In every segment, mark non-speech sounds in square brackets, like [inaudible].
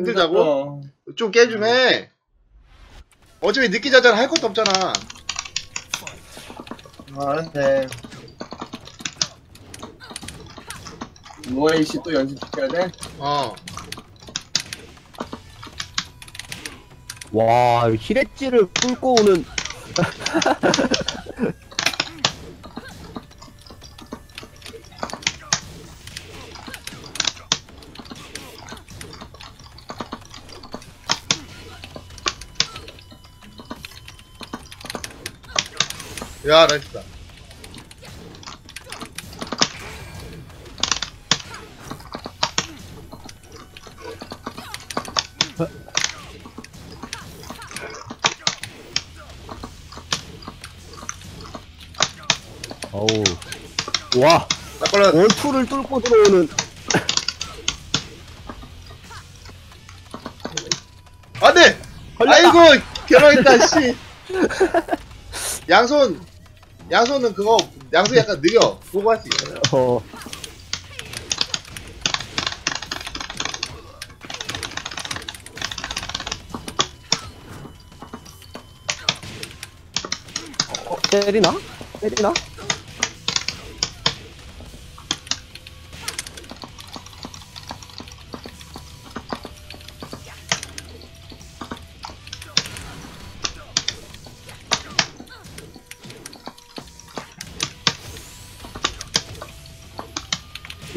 힘들다고? 어. 좀 해. 어차피 늦기 자잖아 할 것도 없잖아. 아는데 노에이 씨 또 연습시켜야 돼? 어. 와, 히레찌를 뚫고 오는. 야 나이스다. 어우. 와, 딱 걸려. 원투를 뚫고 들어오는. 안돼. 아이고 결혼했다 씨. [laughs] 양손 양손은 그거 양손 약간 느려. 보고 할수 있어. 어. 어, 때리나? 때리나?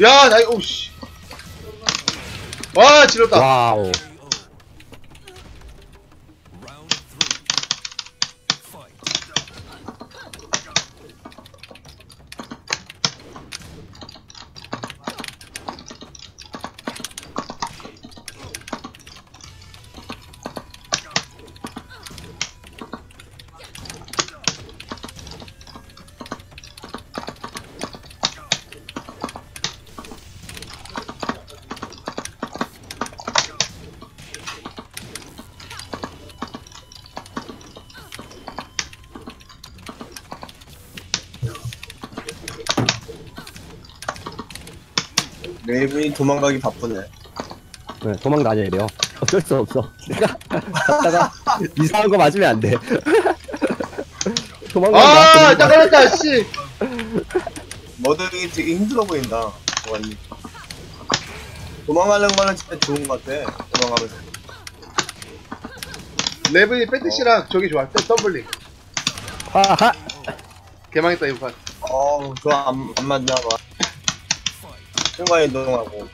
야, 나 이거 씨. 와, 지렸다. 와우. 레이븐이 도망가기 바쁘네 네, 도망 다녀야 돼요. [laughs] 어쩔 수 없어. 내가 갔다가 [laughs] 이상한 거 맞으면 안 돼. [laughs] 도망간다. 아, 딱 걸렸다, 씨. 머드링이 되게 힘들어 보인다 도망이 도망가는 거는 진짜 좋은 것 같아 도망가면서 레븐이 패티시랑 저기 좋아. 덤블링. 하하. 개망했다, 이거 판. 어우 좋아 안, 안 맞나 봐 순간에 이동하고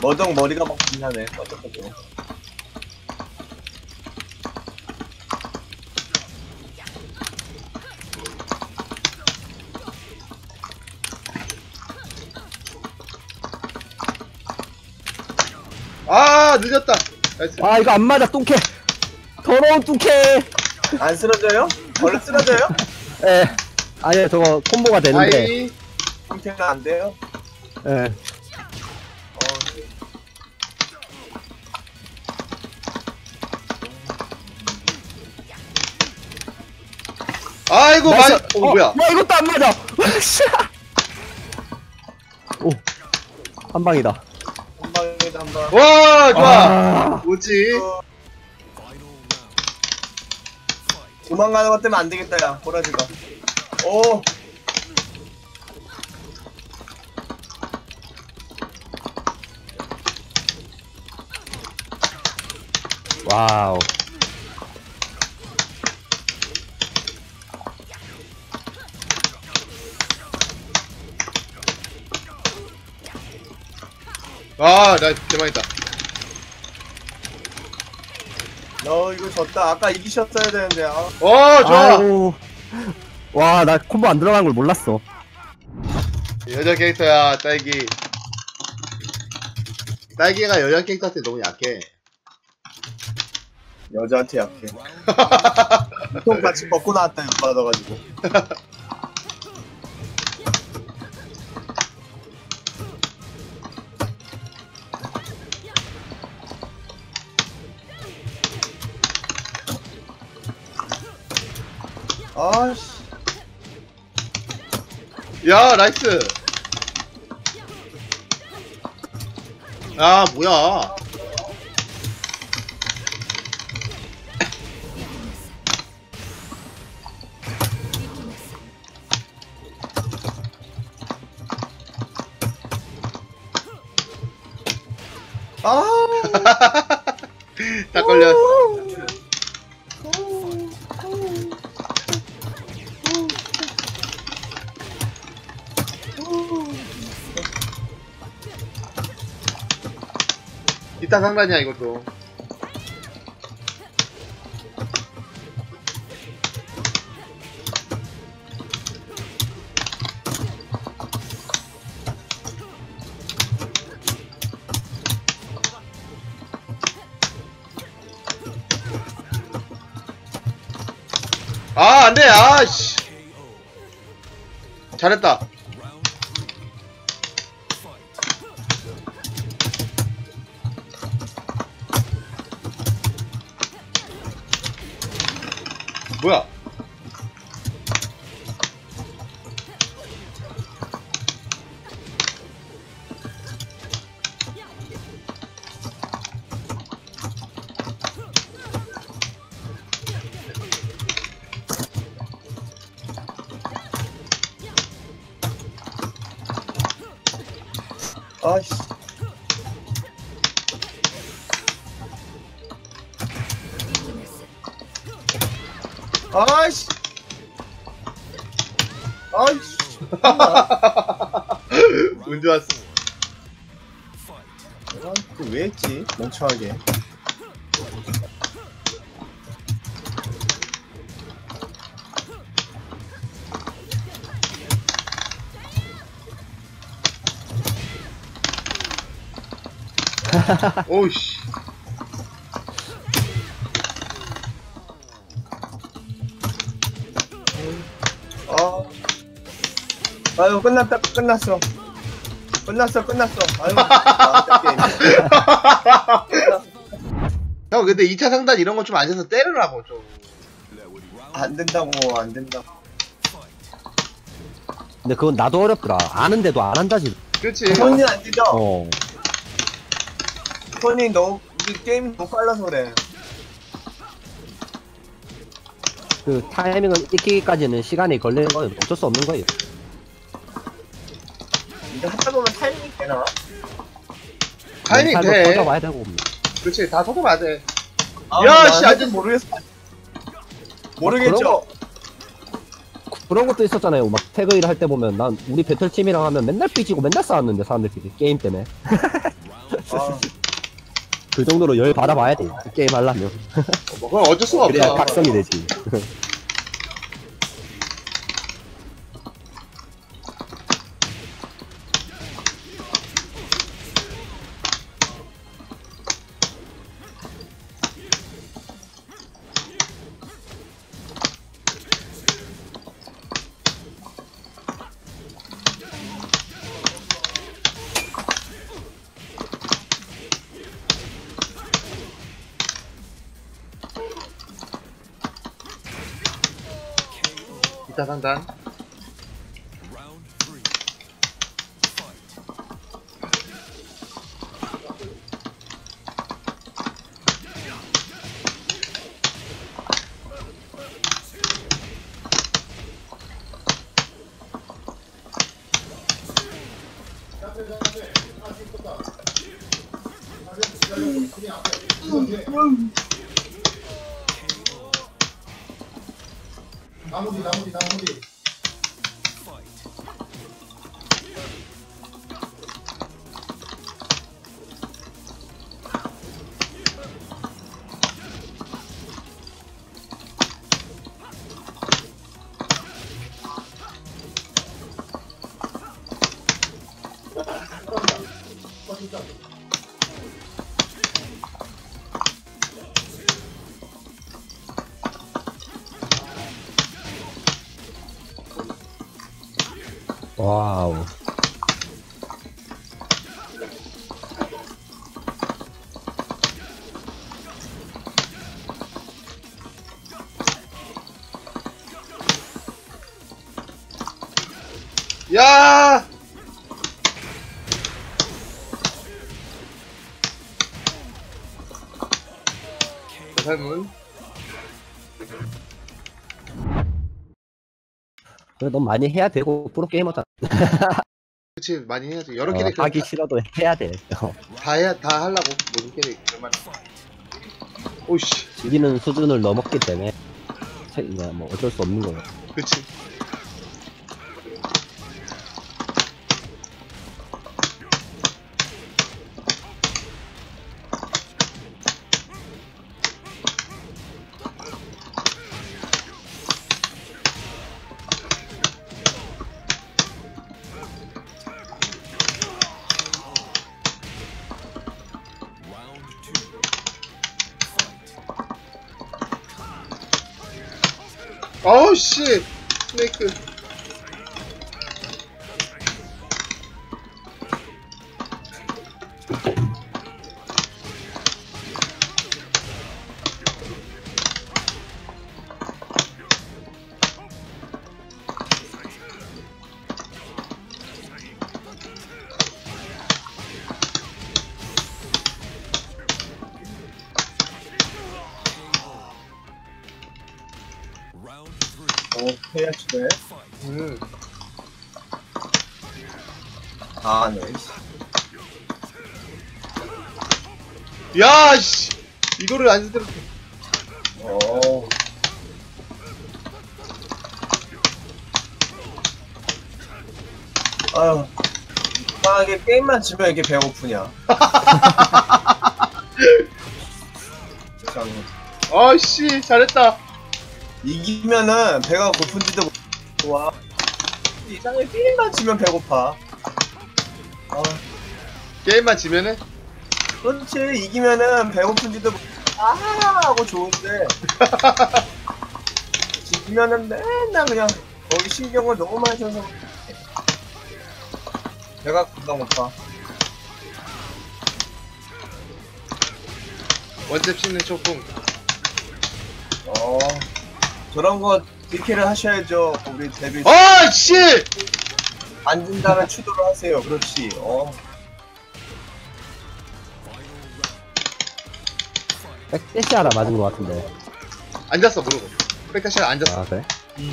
머덩 머리가 막 빛나네 어떡하죠 아, 늦었다. 나이스. 아, 이거 안 맞아, 뚱캐. 더러운 뚱캐. 안 쓰러져요? 원래 쓰러져요? 예. 아니, 저거 콤보가 되는데. 아이. 상태가 안 돼요? 예. 어, 아이고, 많이. 나이스. 어, 뭐야. 와, 이것도 안 맞아. [laughs] 씨. 오. 한 방이다. 한 방에도 한 방. 와, 좋아. 아. 뭐지? 도망가는 것 때문에 안 되겠다, 야, 호라지가. 오, 와우. 아, 나 개망했다. 너 이거 졌다. 아까 이기셨어야 되는데, 아. 어, 좋아. 와, 나 콤보 안 들어간 걸 몰랐어. 여자 캐릭터야, 딸기. 딸기가 여자 캐릭터한테 너무 약해. 여자한테 약해. 통 같이 먹고 나왔다, 이거 받아가지고. [laughs] 아씨. 야 나이스 야 뭐야 아. [laughs] 딱 걸렸어 이따 상단이야 이것도. 아 안돼 아씨. 잘했다 뭐야 아이씨. 아이씨. [laughs] 운 좋았어 내가 그왜 했지? 멍청하게. 오우씨 아유 끝났다 끝났어. 끝났어 끝났어. 아유. [laughs] 아, 게임. 형 근데 2차 상단 이런 거좀 아셔서 때리라고 좀 안 된다고 안 된다고. 근데 그건 나도 어렵더라. 아는데도 안 한다지. 그렇지 손이 안 되죠? 어. 손이 너무 우리 게임이 너무 빨라서 그래. 그 타이밍을 익히기까지는 시간이 걸리는 거예요. 어쩔 수 없는 거예요. 되나? 타이밍 돼 터져봐야 되고. 그렇지 다 서도 돼 아, 야, 씨, 아직- 모르겠어. 모르겠죠. 그런 것도 있었잖아요. 막 태그 일 할 때 보면 난 우리 배틀팀이랑 하면 맨날 삐지고 맨날 싸웠는데 사람들끼리 게임 때문에 아, 그 정도로 열 받아봐야 돼. 그 게임 하려면 뭐 그건 어쩔 수가 그래야 없어 각성이 되지. [laughs] tava andando. Hum, hum. 이차 상단 와우. 야! 삶은 그래 넌 많이 해야 되고 프로게이머다 그치 많이 해야지. 여러 어, 캐릭터 하기 싫어도 해야 돼 어, 다 해야 다 하려고 모든 캐릭터 얼마나 오씨. 즐기는 수준을 넘었기 때문에 체- 그냥 뭐 어쩔 수 없는 거예요. 그치 어우 야, 씨. 이거를 안 들었어. 어. 아유. 이상하게 게임만 치면 이게 배고프냐. 참, [laughs] 아, 씨. 잘했다. 이기면은 배가 고픈지도 모르- 좋아. 이상하게 게임만 치면 배고파. 아, 게임만 지면은? 그렇지. 이기면은 배고픈지도 아 하고 좋은데. [laughs] 지면은 맨날 그냥 거기 신경을 너무 많이 써서 배가 금방 고파. 원잽 씹는 초풍. 어 저런 거 DK를 하셔야죠. 우리 데뷔 아, 씨! 앉은 다음에 추도를 하세요. 그렇지. 어 백대시 하나 맞은 것 같은데 앉았어, 모르고. 백다시에 앉았어. 아 그래? 질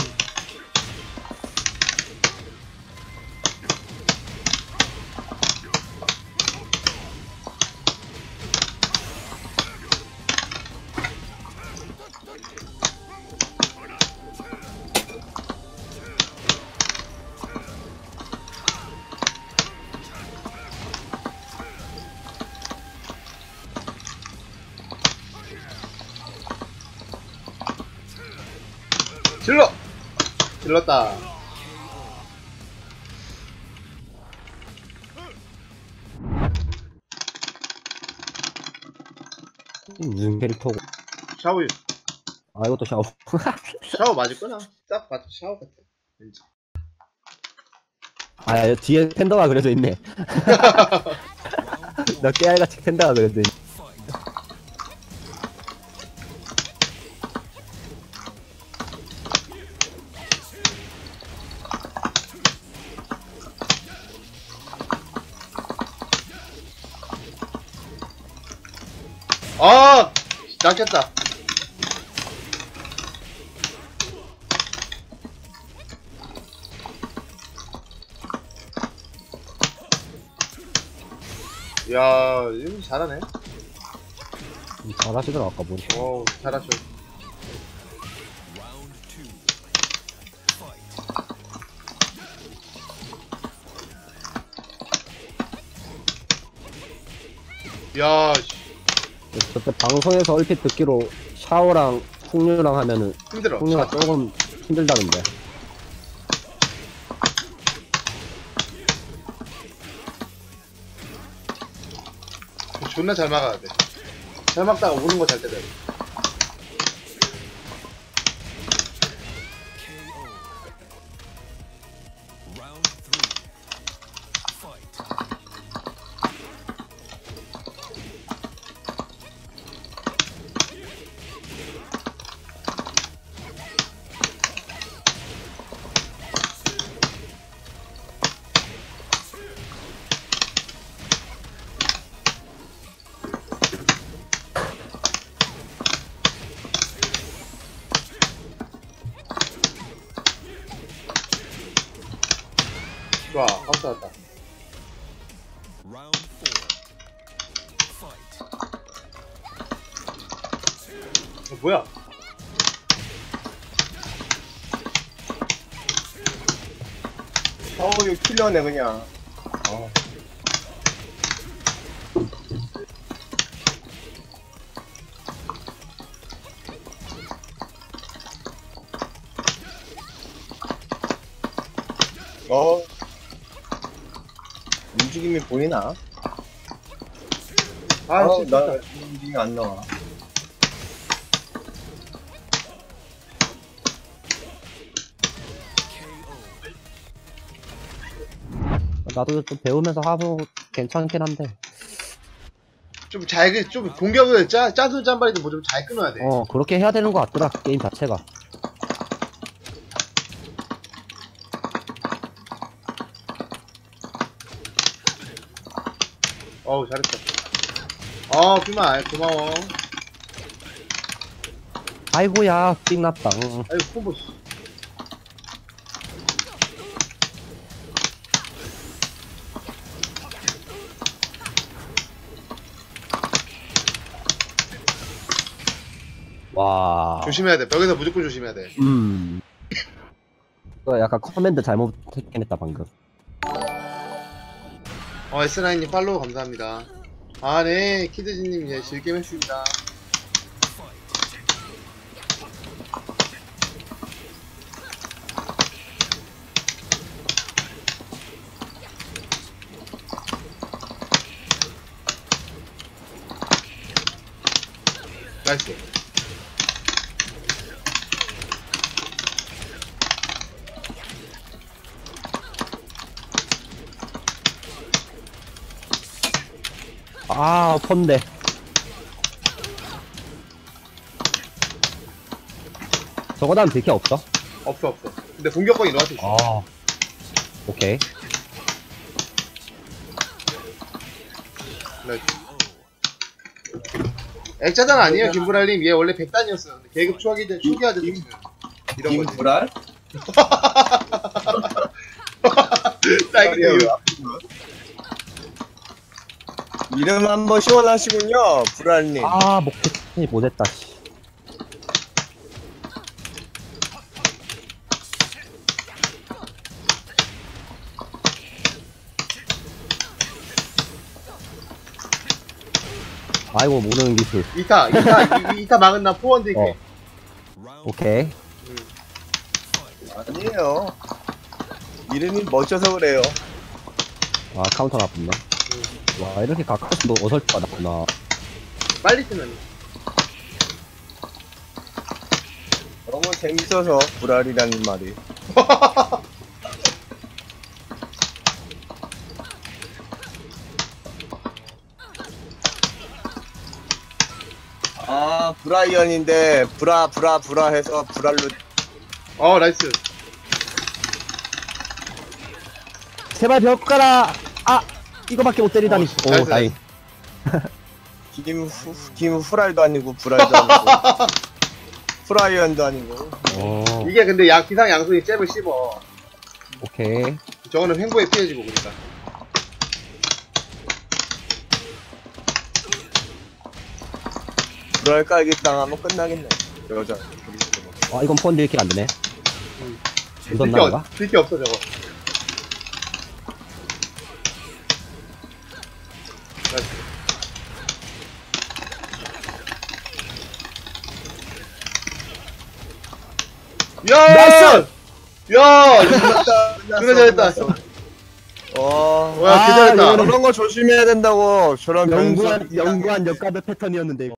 질렀다. 음, 무슨 캐릭터고 샤워, 아 이것도 샤워 [laughs] 샤워 맞을 거나? 딱 봐도 샤워 같아. 왠지. 아 뒤에 텐더가 그려져 있네 [laughs] 나 깨알같이 텐더가 그려져 있네 아! 낚였다. 야, 이거 잘하네. 음, 잘하시더라 아까 보니 어우, 잘하셔. 야, 씨, 그때 방송에서 얼핏 듣기로 샤오랑 풍류랑 하면은 힘들어. 풍류가 조금 힘들다던데 존나 잘 막아야 돼. 잘 막다가 오는 거 잘 때려야 돼. Round four. Fight. 어, 뭐야? 어우 이거 킬러네 그냥 어. 어. 움직임이 보이나? 아, 어. 나 움직임이 안 나와 나도 좀 배우면서 하고 괜찮긴 한데. 좀 잘, 그- 좀 공격을 짜, 짠순 짠발이도 뭐좀 잘 끊어야 돼. 어, 그렇게 해야 되는 것 같더라, 게임 자체가. 어우, 잘했어. 어, 그만, 고마워. 아이고야, 삥났다. 응. 아유, 콤보, 씨. 와. 조심해야 돼. 벽에서 무조건 조심해야 돼. 음. 약간 커맨드 잘못했긴 했다, 방금. 어, S9님 팔로우 감사합니다. 아, 네. 키드지님, 예, 즐겜 했습니다. 나이스. 아, 펀데. 저거 다음 들게 없어? 없어, 없어. 근데 공격권이 너한테 있어. 아. 오케이. 나이스. 액자단 아니에요, 김브랄님. 얘 원래 100단이었어요. 근데 계급 초기화 된, 초기화 된 지금. 이런 거지. 김불알? 딸기 우유. 이름 한번 시원하시군요 불알님 아, 목표치 못했다, 씨. 아이고, 모르는 기술. 2타, 2타, 2타 막은 나 포원 드릴게. 어. 오케이. 아니에요 이름이 멋져서 그래요 아, 카운터 나쁘네. 와, 이렇게 가까워서 너 어설프가 나구나. 빨리 쓰면. 너무 재밌어서 불알이라는 말이 [laughs] 아 브라이언인데 브라 브라 브라 해서 브랄로 어, 나이스. 제발 벽 가라! 아! 이거밖에 못 때리다니. 어, 오, 나이스, 다행. [laughs] 김 후 김 후랄도 아니고 브랄도 아니고 [laughs] 프라이언도 아니고 오, 이게 근데 야, 기상 양손이 잽을 씹어. 오케이. 저거는 횡보에 피해지고, 그러니까. 브랄 깔기 당하면 끝나겠네 여자 아, 이건 펀드 이렇게 안 되네. 음. 무슨 들게, 나가? 없, 들게 없어, 저거. 야! 나이스! 야! 끝났다 잘했다. 어 와, 아, 기다렸다. 이거는 그런 거 조심해야 된다고 저런 연구한, 연구한 역가드 패턴이었는데. 이거.